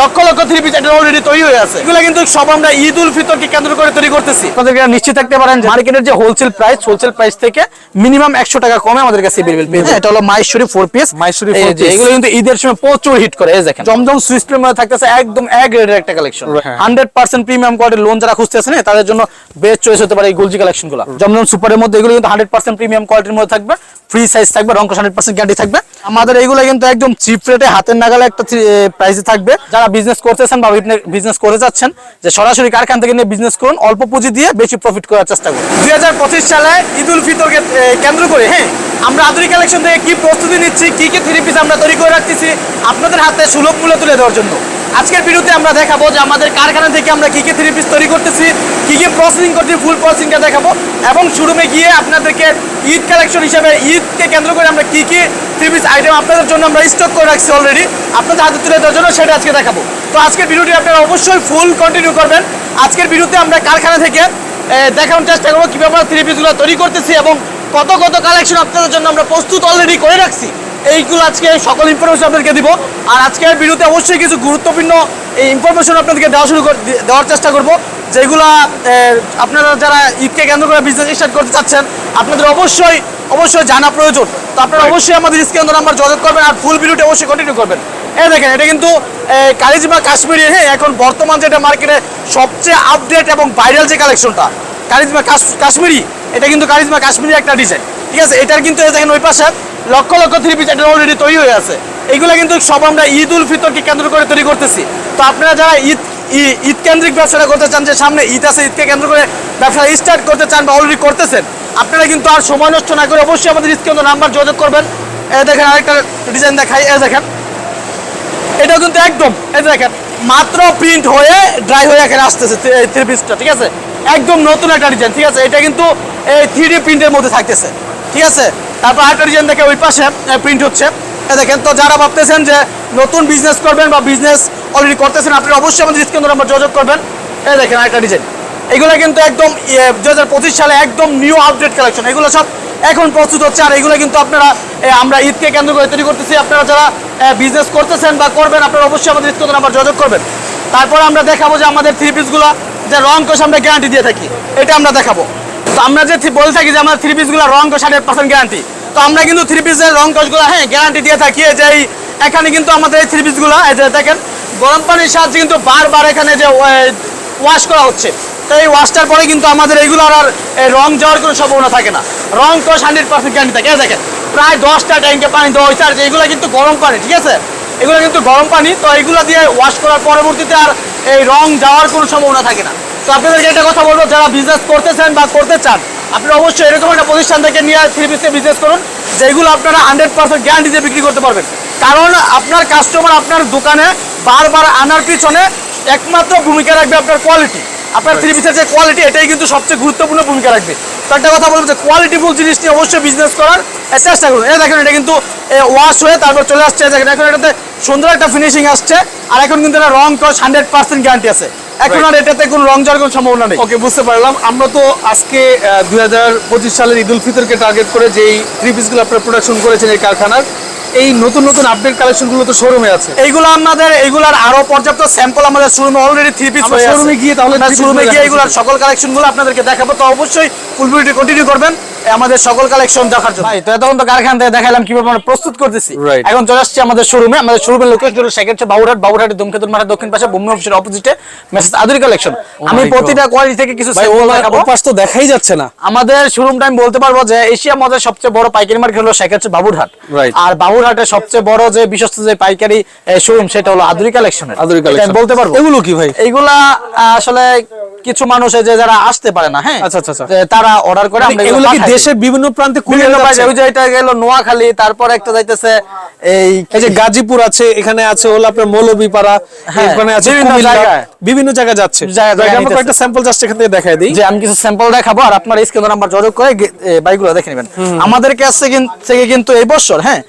Lakh lakh three piece এটা already তৈরি হয়ে আছে। এগুলো কিন্তু সব আমরা ঈদ উল ফিতরকে কেন্দ্র করে তৈরি করতেছি। আপনাদেরকে নিশ্চিত থাকতে পারেন যে মার্কেটের যে হোলসেল প্রাইস হোলসেল প্রাইস থেকে মিনিমাম একশো টাকা কমে আমাদের কাছে এভেলেবেল পেয়ে যাবেন। এটা হলো মাইশ্বরী ফোর পিস piece। এগুলো কিন্তু ঈদের সময় প্রচুর হিট করে এই দেখেন। জমজম সুইস্টের মধ্যে থাকতেছে একদম এক গ্রেডের একটা কালেকশন হ্যাঁ। হান্ড্রেড পার্সেন্ট প্রিমিয়াম কোয়ালিটির লোন যারা খুঁজতেছেন তাদের জন্য বেস্ট চয়েস হতে পারে এই গুলজি কালেকশনগুলো। জমজম সুপারের মধ্যে এগুলো কিন্তু হান্ড্রেড পার্সেন্ট প্রিমিয়াম কোয়ালিটির মধ্যে থাকবে। ফ্রি সাইজ থাকবে রং হান্ড্রেড পার্সেন্ট গ্যারান্টি থাকবে। আমাদের এগুলো কিন্তু একদম চিপ রেটে হাতের নাগালে একটা প্রাইসে থাকবে। যারা বিজনেস করতেছেন বা বিজনেস করে যাচ্ছেন, যে সরাসরি কারখান থেকে নিয়ে বিজনেস করুন, অল্প পুঁজি দিয়ে বেশি প্রফিট করার চেষ্টা করুন। দুই হাজার পঁচিশ সালে ঈদ উল ফিতরকে কেন্দ্র করে হ্যাঁ আমরা আধুনিক কালেকশন থেকে কি প্রস্তুতি নিচ্ছি, কি কি থ্রি পিস আমরা তৈরি করে রাখতেছি, আপনাদের হাতে সুলভ মূল্য তুলে দেওয়ার জন্য। আজকের ভিডিওতে আমরা দেখাবো যে আমাদের কারখানা থেকে আমরা কী কী থ্রি পিস তৈরি করতেছি, কী কী প্রসেসিং করছি ফুল প্রসেসিংটা দেখাবো। এবং শোরুমে গিয়ে আপনাদেরকে ঈদ কালেকশন হিসাবে ঈদকে কেন্দ্র করে আমরা কী কী থ্রি পিস আইটেম আপনাদের জন্য আমরা স্টক করে রাখছি অলরেডি আপনাদের হাতে তুলে দেওয়ার জন্য সেটা আজকে দেখাবো। তো আজকের ভিডিওটি আপনারা অবশ্যই ফুল কন্টিনিউ করবেন। আজকের ভিডিওতে আমরা কারখানা থেকে দেখানোর চেষ্টা করব কীভাবে থ্রি পিসগুলো তৈরি করতেছি এবং কত কত কালেকশন আপনাদের জন্য আমরা প্রস্তুত অলরেডি করে রাখছি। এইগুলো আজকে সকল ইনফরমেশন আপনাদেরকে দিব। আর আজকের ভিডিওতে অবশ্যই কিছু গুরুত্বপূর্ণ এই ইনফরমেশন আপনাদেরকে দেওয়া শুরু কর- দেওয়ার চেষ্টা করব। যেগুলা আপনারা যারা ঈদকে কেন্দ্র করে বিজনেস স্টার্ট করতে চাচ্ছেন আপনাদের অবশ্যই অবশ্যই জানা প্রয়োজন। তো আপনারা অবশ্যই আমাদের স্ক্রিন নাম্বার যোগাযোগ করবেন আর ফুল ভিডিওটি অবশ্যই কন্টিনিউ করবেন। এই দেখেন এটা কিন্তু এ, কারিজমা কাশ্মীরি হ্যাঁ এখন বর্তমান যেটা মার্কেটে সবচেয়ে আপডেট এবং ভাইরাল যে কালেকশনটা কারিজমা কাশ্মীরি এটা কিন্তু কারিজমা কাশ্মীরি একটা ডিজাইন ঠিক আছে, এটার কিন্তু দেখেন ওই পাশে লক্ষ লক্ষ থ্রি পিস এটা অলরেডি তৈরি হয়ে আছে। এইগুলো কিন্তু সব আমরা ঈদ উল ফিতরকে কেন্দ্র করে তৈরি করতেছি। তো আপনারা যারা ঈদ ঈদ কেন্দ্রিক ব্যবসাটা করতে চান, যে সামনে ঈদ আছে, ঈদকে কেন্দ্র করে ব্যবসা স্টার্ট করতে চান বা অলরেডি করতেছেন, আপনারা কিন্তু আর সময় নষ্ট না করে অবশ্যই আমাদের কেন্দ্র নাম্বার যোগাযোগ করবেন। এ দেখেন আরেকটা ডিজাইন দেখাই, এ দেখেন। এটাও কিন্তু একদম যে দেখেন, মাত্র প্রিন্ট হয়ে ড্রাই হয়ে এখানে আসতেছে থ্রি পিসটা ঠিক আছে? একদম নতুন একটা ডিজাইন ঠিক আছে? এটা কিন্তু এই থ্রি প্রিন্টের মধ্যে থাকতেছে। ঠিক আছে? তারপর আরেকটা ডিজাইন দেখে ওই পাশে প্রিন্ট হচ্ছে। দেখেন, তো যারা ভাবতেছেন যে নতুন বিজনেস করবেন বা বিজনেস অলরেডি করতেছেন আপনি অবশ্যই আমাদের স্ক্রিন নাম্বার যোগাযোগ করবেন। এই দেখেন আরেকটা ডিজাইন এগুলো কিন্তু একদম দু হাজার পঁচিশ সালে একদম নিউ আপডেট কালেকশন এগুলো সব এখন প্রস্তুত হচ্ছে, আর এগুলো কিন্তু আপনারা আমরা ঈদকে কেন্দ্র করে তৈরি করতেছি। আপনারা যারা বিজনেস করতেছেন বা করবেন, আপনারা অবশ্যই আমাদের ঈদ নাম্বার যোগাযোগ করবেন। তারপর আমরা দেখাবো যে আমাদের থ্রি পিসগুলো যে রং কোষ আমরা গ্যারান্টি দিয়ে থাকি, এটা আমরা দেখাবো। তো আমরা যে বলে থাকি যে আমাদের থ্রি পিসগুলো রং কোষ হান্ড্রেড পার্সেন্ট গ্যারান্টি তো আমরা কিন্তু থ্রি পিসের রং কোষগুলো হ্যাঁ গ্যারান্টি দিয়ে থাকি যে এই এখানে কিন্তু আমাদের এই থ্রি পিসগুলো এই যে দেখেন, গরম পানির সাহায্যে কিন্তু বারবার এখানে যে ওয়াশ করা হচ্ছে। তো এই ওয়াশটার পরে কিন্তু আমাদের এইগুলো আর রং যাওয়ার কোনো সম্ভাবনা থাকে না। রং তো হান্ড্রেড পার্সেন্ট গ্যারান্টি থাকে। দেখেন, প্রায় দশটা ট্যাঙ্কে পানি দেওয়া হয়েছে আর এগুলো কিন্তু গরম পানি, ঠিক আছে? এগুলো কিন্তু গরম পানি, তো এগুলো দিয়ে ওয়াশ করার পরবর্তীতে আর এই রং যাওয়ার কোনো সম্ভাবনা থাকে না। তো আপনাদেরকে একটা কথা বলব, যারা বিজনেস করতে চান বা করতে চান আপনি অবশ্যই এরকম একটা প্রতিষ্ঠান থেকে নিয়ে থ্রি পিসে বিজনেস করুন, যেগুলো আপনারা হান্ড্রেড পার্সেন্ট গ্যারান্টি দিয়ে বিক্রি করতে পারবেন। কারণ আপনার কাস্টমার আপনার দোকানে বারবার আনার পিছনে একমাত্র ভূমিকা রাখবে আপনার কোয়ালিটি আপনার থ্রি পিসের যে কোয়ালিটি এটাই কিন্তু সবচেয়ে গুরুত্বপূর্ণ ভূমিকা রাখবে। তো একটা কথা বলব যে কোয়ালিটিফুল জিনিস নিয়ে অবশ্যই বিজনেস করার চেষ্টা করুন। এই দেখেন এটা কিন্তু ওয়াশ হয়ে তারপর চলে আসছে। দেখেন এখন এটাতে সুন্দর একটা ফিনিশিং আসছে। আর এখন কিন্তু এটা রং কস হান্ড্রেড পার্সেন্ট গ্যারান্টি আছে। এখন আর এটাতে কোনো রং যাওয়ার কোনো সম্ভাবনা নেই। ওকে বুঝতে পারলাম। আমরা তো আজকে দুই হাজার পঁচিশ সালের ঈদ উল ফিতরকে টার্গেট করে যেই থ্রি পিসগুলো আপনারা প্রোডাকশন করেছেন এই কারখানার এই নতুন নতুন আপডেট কালেকশনগুলো তো শোরুমে আছে। এইগুলো আমাদের এইগুলার আরও পর্যাপ্ত স্যাম্পল আমাদের শোরুমে অলরেডি থ্রি পিস শোরুমে গিয়ে তাহলে শোরুমে গিয়ে এইগুলার সকল কালেকশনগুলো আপনাদেরকে দেখাবো। তো অবশ্যই ফুল ভিডিও কন্টিনিউ করবেন। আমাদের সকল কালেকশন দেখার জন্য। ভাই তো এতক্ষণ তো কারখানা থেকে দেখালাম কীভাবে আমরা প্রস্তুত করতেছি। এখন চলে আসছি আমাদের শোরুমে আমাদের শোরুমের লোকেশন হলো সেকেন্ড বাবুরহাট। বাবুরহাটের দমকেতুর মাঠের দক্ষিণ পাশে ভূমি অফিসের অপোজিটে মেসেজ আদুরি কালেকশন আমি প্রতিটা কোয়ালিটি থেকে কিছু ওপাশ তো দেখাই যাচ্ছে না। আমাদের শোরুমটা আমি বলতে পারব যে এশিয়া মধ্যে সবচেয়ে বড় পাইকারি মার্কেট হলো সেটা হচ্ছে বাবুরহাট। আর বাবুরহাটের সবচেয়ে বড় যে বিশ্বস্ত যে পাইকারি শোরুম সেটা হলো আদুরি কালেকশনের আদুরি কালেকশন বলতে পারব। এগুলো কি ভাই? এইগুলা আহ, আসলে কিছু মানুষ যে যারা আসতে পারে না হ্যাঁ? আচ্ছা, আচ্ছা, আচ্ছা। তারা অর্ডার করে আমরা এগুলো কি দেশের বিভিন্ন প্রান্তে কুরিয়ার বিভিন্ন ওই যে এটা গেল নোয়াখালী তারপর একটা যাইতেছে এই এই যে গাজীপুর আছে এখানে আছে হলো আপনার মৌলভীপাড়া হ্যাঁ, এখানে আছে বিভিন্ন জায়গায়। যাচ্ছে। আমরা কয়েকটা স্যাম্পল জাস্ট এখান থেকে দেখাই দিই। যে আমি কিছু স্যাম্পল দেখাবো আর আপনার স্ক্রিন নাম্বার যোগাযোগ করে বাইকগুলো দেখে নেবেন। আমাদের কাছ থেকে কিন্তু এই বছর হ্যাঁ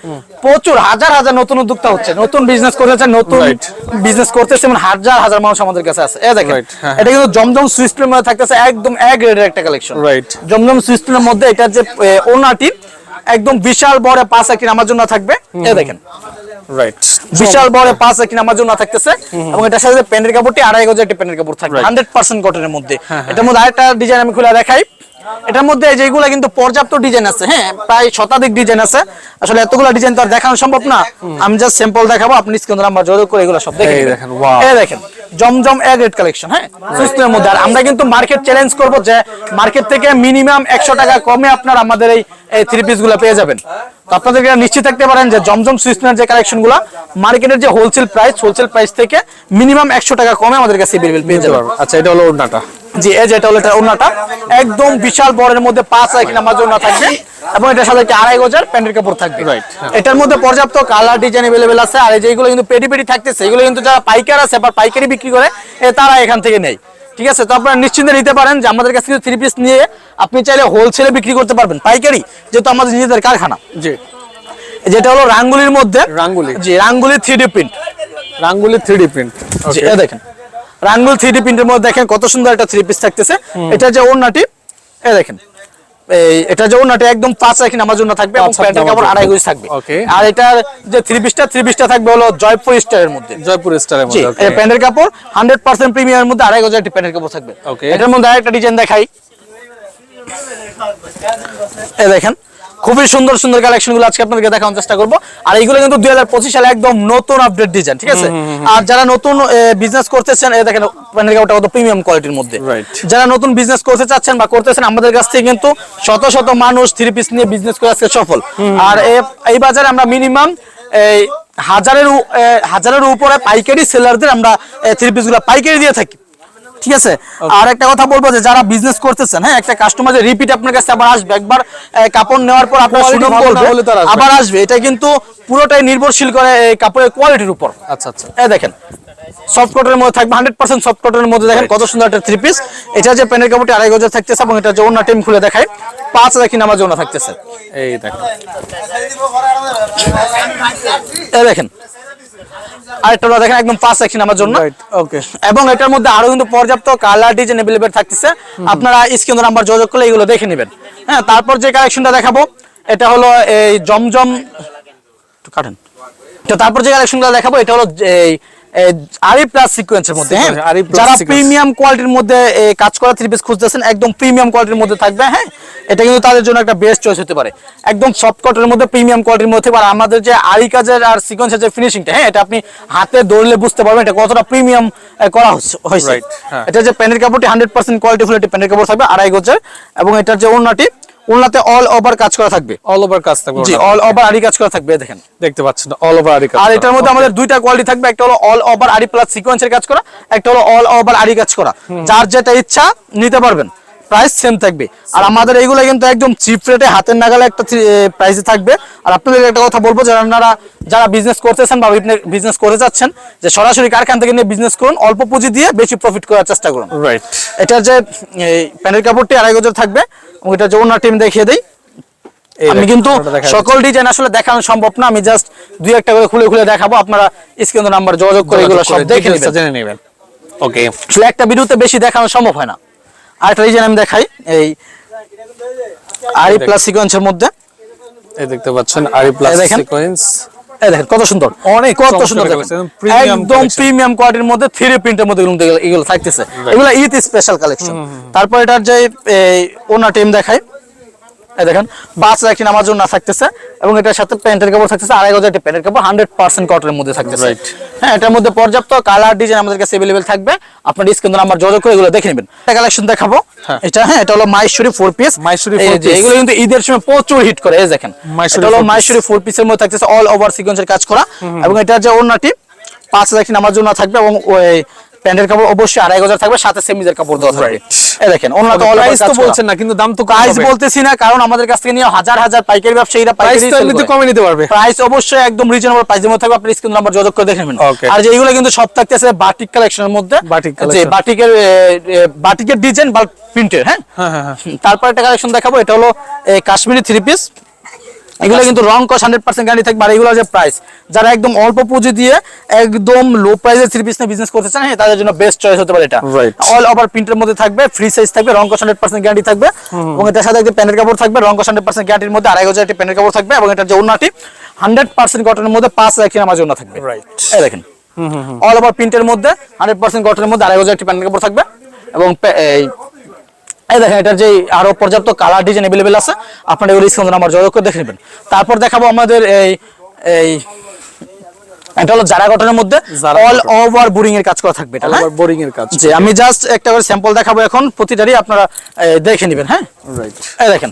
প্রচুর হাজার হাজার নতুন উদ্যোক্তা হচ্ছে নতুন বিজনেস করতেছে নতুন. বিজনেস করতেছে হাজার হাজার মানুষ আমাদের কাছে আছে। এই দেখেন হ্যাঁ, এটা কিন্তু জমজম সুইস্টের মধ্যে থাকতেছে একদম এক গ্রেডের একটা কালেকশন Right. জমজম সুইস্টের মধ্যে এটার যে ওনাটি একদম বিশাল বড় পাঁচ একটি আমার জন্য থাকবে। এই দেখেন। রাইট বিশাল বড় পাঁচ একটি নামার জন্য থাকতেছে এবং এটার সাথে প্যান্টের কাপড়টি আড়াই গজের একটি প্যান্টের কাপড় থাকবে. হান্ড্রেড পার্সেন্ট কটনের মধ্যে। হ্যাঁ, এটার মধ্যে আরেকটা ডিজাইন আমি খুলে দেখাই। এটার মধ্যে যেগুলো কিন্তু পর্যাপ্ত ডিজাইন আছে হ্যাঁ প্রায় শতাধিক ডিজাইন আছে। আসলে এতগুলো ডিজাইন তো আর দেখানো সম্ভব না। আমি জাস্ট স্যাম্পল দেখাবো আপনি স্ক্রিন নাম্বার যোগাযোগ করে এগুলো সব দেখে দেখেন, দেখেন। জমজম এ গ্রেড কালেকশন হ্যাঁ? সুস্থের মধ্যে। আর আমরা কিন্তু মার্কেট চ্যালেঞ্জ করব যে মার্কেট থেকে মিনিমাম একশো টাকা কমে আপনার আমাদের এই এই থ্রি পিসগুলো পেয়ে যাবেন। তো আপনাদেরকে নিশ্চিত থাকতে পারেন যে জমজম সুইসনের যে মার্কেটের যে হোলসেল প্রাইস হোলসেল প্রাইস থেকে মিনিমাম একশো টাকা কমে আমাদের কাছে পেয়ে আচ্ছা এটা হলো ওড়নাটা। জি এই যে এটা হলো এটা একদম বিশাল বড়ের মধ্যে পাঁচ এক নামাজ থাকবে। এবং এটার সাথে একটা আড়াই গজার প্যান্টের কাপড় থাকবে। হ্যাঁ। এটার মধ্যে পর্যাপ্ত কালার ডিজাইন এভেলেবেল আছে। আর যেগুলো কিন্তু পেটি পেটি থাকতেছে এগুলো কিন্তু যারা পাইকার আছে বা পাইকারি বিক্রি করে তারা এখান থেকে নেই ঠিক আছে? তো আপনারা নিশ্চিন্তে নিতে পারেন যে আমাদের কাছ থেকে থ্রি পিস নিয়ে আপনি চাইলে হোলসেলে বিক্রি করতে পারবেন। পাইকারি যেহেতু আমাদের নিজেদের কারখানা। জি। যেটা হলো রাঙ্গুলির মধ্যে রাঙ্গুলি। জি Rangoli three D print Rangoli three print দেখেন। রাঙ্গুল থ্রি ডি প্রিন্টের মধ্যে দেখেন কত সুন্দর একটা থ্রি পিস থাকতেছে। এটা যে ওড়নাটি এ দেখেন। এটা যেমন ওড়নাটি একদম পাঁচ রাখি নামার জন্য থাকবে এবং প্যান্টের কাপড় আড়াই গুজ থাকবে। আর এটার যে থ্রি পিসটা থ্রি পিসটা থাকবে হলো জয়পুর স্টারের মধ্যে। জয়পুর স্টারের মধ্যে এই প্যান্টের কাপড় হান্ড্রেড পার্সেন্ট প্রিমিয়ামের মধ্যে আড়াই গুজ একটি প্যান্টের কাপড় থাকবে। এটার মধ্যে আরেকটা ডিজাইন দেখাই। দেখেন। খুবই সুন্দর সুন্দর কালেকশনগুলো আজকে আপনাদেরকে দেখানোর চেষ্টা করব। আর এইগুলো কিন্তু দুই হাজার পঁচিশ সালে একদম নতুন আপডেট ডিজাইন ঠিক আছে? আর যারা নতুন বিজনেস করতেছেন দেখেন প্যান্টের কাপড়টা কত প্রিমিয়াম কোয়ালিটির মধ্যে। যারা নতুন বিজনেস করতে চাচ্ছেন বা করতেছেন আমাদের কাছ থেকে কিন্তু শত শত মানুষ থ্রি পিস নিয়ে বিজনেস করে আজকে সফল। আর এই বাজারে আমরা মিনিমাম এই হাজারের হাজারের উপরে পাইকারি সেলারদের আমরা থ্রি পিসগুলো পাইকারি দিয়ে থাকি। ঠিক আছে? আর একটা কথা বলব যে যারা বিজনেস করতেছেন হ্যাঁ একটা কাস্টমার যে রিপিট আপনার কাছে আবার আসবে একবার কাপড় নেওয়ার পর আপনার সুনাম বলবে। আবার আসবে। এটা কিন্তু পুরোটাই নির্ভরশীল করে এই কাপড়ের কোয়ালিটির উপর। আচ্ছা আচ্ছা। এই দেখেন সফট কটনের মধ্যে থাকবে হান্ড্রেড পার্সেন্ট সফট কটনের মধ্যে দেখেন কত সুন্দর একটা থ্রি পিস এটা যে প্যানের কাপড়টি আড়াই গজের থাকতেছে এবং এটা যে অন্য টিম খুলে দেখায় পাঁচ দেখি নামাজ জন্য থাকতেছে। এই দেখেন। এই দেখেন আরেকটা দেখেন একদম পাঁচ সেকশন আমার জন্য। ওকে এবং এটার মধ্যে আরও কিন্তু পর্যাপ্ত কালার ডিজাইন এভেলেবেল থাকতেছে। আপনারা স্ক্রিন নাম্বার যোগাযোগ করলে এগুলো দেখে নেবেন। হ্যাঁ তারপর যে কালেকশনটা দেখাবো এটা হলো এই জমজম কাটেন। তো তারপর যে কালেকশনগুলো দেখাবো এটা হলো এই আরি প্লাস সিকোয়েন্সের মধ্যে হ্যাঁ Sequence, আরি plus যারা প্রিমিয়াম কোয়ালিটির মধ্যে এ, কাজ করা থ্রি পিস খুঁজতেছেন একদম প্রিমিয়াম কোয়ালিটির মধ্যে থাকবে হ্যাঁ? এটা কিন্তু তাদের জন্য একটা বেস্ট চয়েস হতে পারে। একদম সফট কটনের মধ্যে প্রিমিয়াম কোয়ালিটির মধ্যে আর আমাদের যে আরি কাজের আর সিকোয়েন্সের যে ফিনিশিংটা হ্যাঁ এটা আপনি হাতে দৌড়লে বুঝতে পারবেন এটা কতটা প্রিমিয়াম করা হয়েছে। হ্যাঁ। এটা যে প্যানের কাপড়টি হান্ড্রেড পার্সেন্ট কোয়ালিটি ফুল একটি কাপড় থাকবে আড়াই গজের এবং এটার যে ওড়নাটি ওড়নাতে অল ওভার কাজ করা থাকবে। অল ওভার কাজ থাকবে জি অল ওভার আরি কাজ করা থাকবে দেখেন। দেখতে পাচ্ছেন অল ওভার আরি কাজ আর এটার মধ্যে আমাদের দুইটা কোয়ালিটি থাকবে একটা হলো অল ওভার আরি প্লাস সিকোয়েন্সের কাজ করা একটা হলো অল ওভার আরি কাজ করা। যার যেটা ইচ্ছা নিতে পারবেন। প্রাইস সেম থাকবে। আর আমাদের এইগুলো কিন্তু একদম চিপ রেটে হাতের নাগালে একটা প্রাইসে থাকবে। আর আপনাদের একটা কথা বলব যারা আপনারা যারা বিজনেস করতেছেন বা বিজনেস করে যাচ্ছেন যে সরাসরি কারখানা থেকে নিয়ে বিজনেস করুন অল্প পুঁজি দিয়ে বেশি প্রফিট করার চেষ্টা করুন। রাইট এটার যে প্যানের কাপড়টি আড়াই গজের থাকবে এবং এটা যে অন্য টিম দেখিয়ে দেই। আমি কিন্তু সকল ডিজাইন আসলে দেখানো সম্ভব না আমি জাস্ট দুই একটা করে খুলে খুলে দেখাবো আপনারা স্ক্রিন নাম্বার যোগাযোগ করে এগুলো সব দেখে নেবেন জেনে নেবেন। ওকে আসলে একটা ভিডিওতে বেশি দেখানো সম্ভব হয় না। আর একটা ডিজাইন আমি দেখাই এই আরি প্লাস সিকোয়েন্সের মধ্যে। এই দেখতে পাচ্ছেন আরি প্লাস সিকোয়েন্স এই দেখেন কত সুন্দর। অনেক কত সুন্দর একদম প্রিমিয়াম কোয়ালিটির মধ্যে থ্রি প্রিন্টের মধ্যে এগুলো এগুলো- এগুলো থাকতেছে। এগুলো ঈদ স্পেশাল কালেকশন তারপর এটার যে ওনার ওনা টিম এই দেখেন পাঁচ একটি নামার জন্য থাকতেছে এবং এটার সাথে প্যান্টের কাপড় থাকতেছে আড়াই হাজার একটি প্যান্টের কাপড় হান্ড্রেড পার্সেন্ট কটনের মধ্যে থাকতেছে. হ্যাঁ এটার মধ্যে পর্যাপ্ত কালার ডিজাইন আমাদের কাছে অ্যাভেলেবেল থাকবে আপনার স্ক্রিন নাম্বার যোগাযোগ করে এগুলো দেখে নেবেন একটা কালেকশন দেখাবো হ্যাঁ। এটা হ্যাঁ এটা হলো মাইশুরি ফোর পিস piece। এগুলো কিন্তু ঈদের সময় প্রচুর হিট করে এই দেখেন এটা হলো। মাইশুরি ফোর পিসের মধ্যে থাকতেছে অল ওভার সিকোয়েন্সের কাজ করা এবং এটা যে ওড়নাটি পাঁচ হাজার একটি নামার জন্য থাকবে এবং প্যান্টের কাপড় অবশ্যই আড়াই হাজার থাকবে সাথে সেমিজের কাপড় দেওয়া থাকবে। Right. এই দেখেন ওড়না তো প্রাইস তো বলছেন না কিন্তু দাম তো প্রাইস বলতেছি না কারণ আমাদের কাছ থেকে নিয়ে হাজার হাজার পাইকারি ব্যবসায়ীরা প্রাইস তো এমনিতে কমে নিতে পারবে। প্রাইস অবশ্যই একদম রিজনেবল প্রাইসের মধ্যে থাকবে আপনি স্ক্রিন নাম্বার যোগাযোগ করে দেখে নেবেন। আর যে কিন্তু সব থাকতেছে বাটিক কালেকশনের মধ্যে বাটিক যে বাটিকের বাটিকের ডিজাইন বা প্রিন্টের হ্যাঁ? হ্যাঁ হ্যাঁ হ্যাঁ। তারপর একটা কালেকশন দেখাবো এটা হলো কাশ্মীরি থ্রি পিস এগুলো কিন্তু রং কস হান্ড্রেড পার্সেন্ট গ্যারান্টি থাকবে। আর এগুলো যে প্রাইস যারা একদম অল্প পুঁজি দিয়ে একদম লো প্রাইসে থ্রি পিস নিয়ে বিজনেস করতে চান হ্যাঁ তাদের জন্য বেস্ট চয়েস হতে পারে এটা। অল ওভার প্রিন্টের মধ্যে থাকবে ফ্রি সাইজ থাকবে রং কস হান্ড্রেড পার্সেন্ট গ্যারান্টি থাকবে। এবং এটার সাথে একটা প্যানের কাপড় থাকবে রং কস হান্ড্রেড পার্সেন্ট গ্যারান্টির মধ্যে আড়াই হাজার একটি প্যানের কাপড় থাকবে এবং এটার যে ওনাটি হান্ড্রেড পার্সেন্ট কটনের মধ্যে পাঁচ হাজার কিনা আমার জন্য থাকবে. এই দেখেন। অল ওভার প্রিন্টের মধ্যে হান্ড্রেড পার্সেন্ট কটনের মধ্যে আড়াই হাজার একটি প্যান্টের কাপড় থাকবে এবং এই এই দেখেন এটার যে আরও পর্যাপ্ত কালার ডিজাইন অ্যাভেলেবেল আছে আপনারা এগুলো স্ক্রিন নাম্বার যোগাযোগ করে দেখে নেবেন। তারপর দেখাবো আমাদের এই এই এটা হলো জারা কটনের মধ্যে অল cotton। ওভার বোরিং এর কাজ করা থাকবে এটা হ্যাঁ? বোরিং এর কাজ। জি আমি জাস্ট একটা করে স্যাম্পল দেখাবো এখন প্রতিটারই আপনারা দেখে নেবেন হ্যাঁ? রাইট এই দেখেন।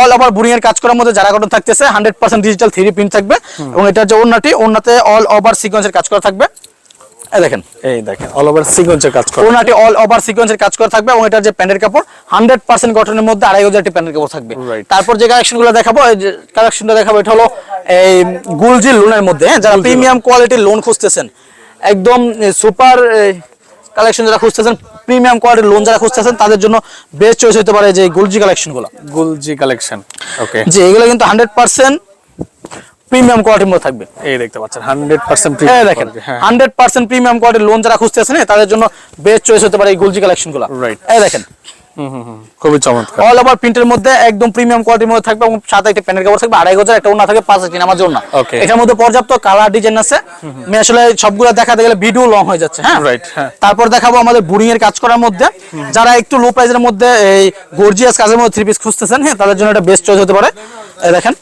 অল ওভার বোরিং এর কাজ করার মধ্যে যারা কটন থাকতেছে hundred percent digital three print থাকবে এবং এটার যে ওন্নাটি ওন্নাতে অল ওভার সিকোয়েন্সের কাজ করা থাকবে। এই দেখেন। এই দেখেন অল ওভার সিকোয়েন্সের কাজ করা। ওনাটি অল ওভার সিকোয়েন্সের কাজ করা থাকবে এবং এটার যে প্যান্টের কাপড় হান্ড্রেড পার্সেন্ট কটনের মধ্যে আড়াই হাজারটি প্যান্টের কাপড় থাকবে। তারপর যে কালেকশনগুলো দেখাবো এই যে কালেকশনটা দেখাবো এটা হলো এই গুলজি লোনের মধ্যে হ্যাঁ যারা প্রিমিয়াম কোয়ালিটির লোন খুঁজতেছেন একদম সুপার কালেকশন যারা খুঁজতেছেন প্রিমিয়াম কোয়ালিটির লোন যারা খুঁজতেছেন তাদের জন্য বেস্ট চয়েস হতে পারে যে গুলজি কালেকশনগুলো। গুলজি কালেকশন ওকে যে এগুলো কিন্তু হান্ড্রেড পার্সেন্ট প্রিমিয়াম কোয়ালিটির মধ্যে থাকবে। এই দেখতে পাচ্ছেন হান্ড্রেড পার্সেন্ট এই দেখেন হ্যাঁ। হান্ড্রেড পার্সেন্ট প্রিমিয়াম কোয়ালিটির লোন যারা খুঁজতেছেন তাদের জন্য বেস্ট চয়েস হতে পারে এই গুলজি. এই দেখেন। হুম, হুম, হুম। খুবই চমৎকার। অল ওভার প্রিন্টের মধ্যে একদম প্রিমিয়াম কোয়ালিটির মধ্যে থাকবে এবং সাথে একটা প্যানের কাপড় থাকবে আড়াই হাজার একটা ওনা থাকবে পাঁচ হাজার আমার জন্য। এটার মধ্যে পর্যাপ্ত কালার ডিজাইন আছে। আমি আসলে সবগুলো দেখাতে গেলে ভিডিও লং হয়ে যাচ্ছে হ্যাঁ? Right, হ্যাঁ। তারপর দেখাবো আমাদের বুড়িং এর কাজ করার মধ্যে। যারা একটু লো প্রাইসের মধ্যে এই গর্জিয়াস কাজের মধ্যে থ্রি পিস খুঁজতেছেন হ্যাঁ তাদের জন্য এটা বেস্ট চয়েস হতে পারে। দেখেন।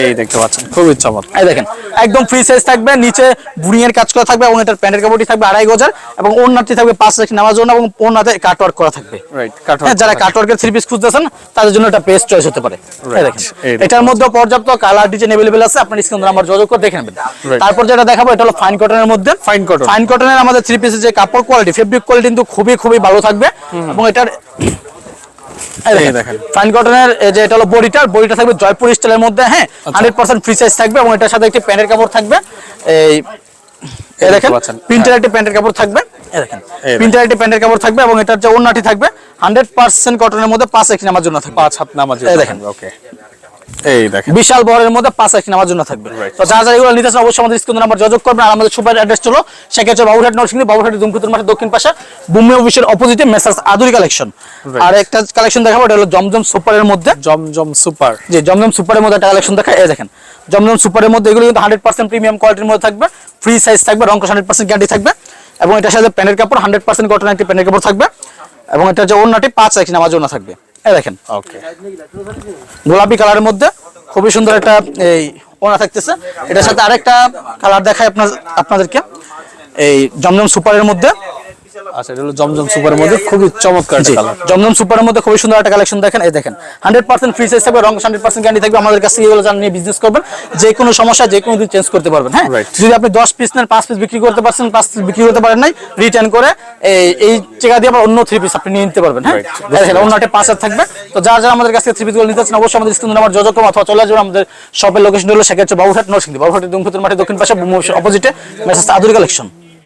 এই দেখতে পাচ্ছেন খুবই চমৎকার এই দেখেন একদম ফ্রি সাইজ থাকবে নিচে বুড়িং এর কাজ করা থাকবে এবং এটার প্যান্টের কাপড়টি থাকবে আড়াই গজার এবং ওড়নাটি থাকবে পাঁচ হাজার নেওয়ার জন্য এবং ওড়নাতে কাটওয়ার্ক করা থাকবে রাইট হ্যাঁ, যারা কাটওয়ার্কের থ্রি পিস খুঁজতেছেন তাদের জন্য এটা বেস্ট চয়েস হতে পারে এই দেখেন এই দেখেন। এটার মধ্যে পর্যাপ্ত কালার ডিজাইন अवेलेबल আছে আপনার স্ক্রিন নাম্বার যোগাযোগ করে দেখে নেবেন Right. তারপর যেটা দেখাবো এটা হলো ফাইন কটনের মধ্যে Fine cotton। ফাইন কটনের আমাদের থ্রি পিসের যে কাপড় কোয়ালিটি ফেব্রিক কোয়ালিটি কিন্তু খুবই খুবই ভালো থাকবে এবং এটার এই দেখেন। ফাইন কটনের যে এটা হলো বডিটার বডিটা থাকবে জয়পুর স্টাইলের মধ্যে হ্যাঁ। হান্ড্রেড পার্সেন্ট ফ্রি সাইজ থাকবে এবং এটার সাথে একটি প্যান্টের কাপড় থাকবে এই দেখেন পাচ্ছেন। প্রিন্টের একটি প্যান্টের কাপড় থাকবে দেখেন প্রিন্টের একটি প্যান্টের কাপড় থাকবে এবং এটার যে ওড়নাটি থাকবে হান্ড্রেড পার্সেন্ট কটনের মধ্যে পাঁচ একটি নামার জন্য থাকবে পাঁচ হাত নামাজ জন্য দেখেন। ওকে এই দেখেন। বিশাল বড়ের মধ্যে পাঁচ একটি নামার জন্য থাকবে। তো যারা যারা এগুলো নিতে চান অবশ্যই আমাদের স্ক্রিন নাম্বার যোগাযোগ করবেন। আর আমাদের সুপার অ্যাড্রেস চলো সেক্ষেত্রে বাবুঘাট নরসিংদী বাবুঘাটের দুমকুতুর মাঠে দক্ষিণ পাশে। ভূমি অফিসের অপোজিটে মেসার্স আদুরি কালেকশন আর একটা কালেকশন দেখাবো এটা হলো জমজম সুপারের মধ্যে। জমজম সুপার। যে জমজম সুপারের মধ্যে একটা কালেকশন দেখা এই দেখেন জমজম সুপারের মধ্যে এগুলো কিন্তু হান্ড্রেড পার্সেন্ট প্রিমিয়াম কোয়ালিটির মধ্যে থাকবে। ফ্রি সাইজ থাকবে রঙ্কশ হান্ড্রেড পার্সেন্ট গ্যারান্টি থাকবে। এবং এটার সাথে প্যানের কাপড় হান্ড্রেড পার্সেন্ট কটন একটি প্যানের কাপড় থাকবে। এবং এটার যে ওড়নাটি পাঁচ একটি নামার জন্য থাকবে। দেখেন। ওকে গোলাপি কালারের মধ্যে খুবই সুন্দর একটা এই ওনা থাকতেছে। এটার সাথে আরেকটা কালার দেখায় আপনার আপনাদেরকে। এই জমজম সুপারের মধ্যে। আচ্ছা এটা হলো জমজম সুপারের মধ্যে খুবই চমৎকার কালার জমজম সুপারের মধ্যে খুবই সুন্দর একটা কালেকশন দেখেন এই দেখেন। হান্ড্রেড পার্সেন্ট ফ্রি সাইজ থাকবে রং হান্ড্রেড পার্সেন্ট গ্যারান্টি থাকবে আমাদের কাছে এগুলো জানিয়ে বিজনেস করবেন যে কোনো সমস্যা যে কোনো দিন চেঞ্জ করতে পারবেন হ্যাঁ? যদি আপনি দশ পিস নেন পাঁচ পিস বিক্রি করতে পারছেন পাঁচ পিস বিক্রি করতে পারেন নাই রিটার্ন করে এই এই টাকা দিয়ে আবার অন্য থ্রি পিস আপনি নিয়ে নিতে পারবেন হ্যাঁ? দেখেন অন্যটা পাঁচ হাজার থাকবে। তো যারা যারা আমাদের কাছে থ্রি পিসগুলো নিতে চান অবশ্যই আমাদের স্ক্রিন নাম্বার যোগাযোগ করুন অথবা চলে আসবেন আমাদের শপের লোকেশন হলো সেক্ষেত্রে বাবুঘাট নরসিংদী। বাবুঘাটের দুমফুতুর মাঠে দক্ষিণ পাশে অপোজিটে মেসেজ আদুরি কালেকশন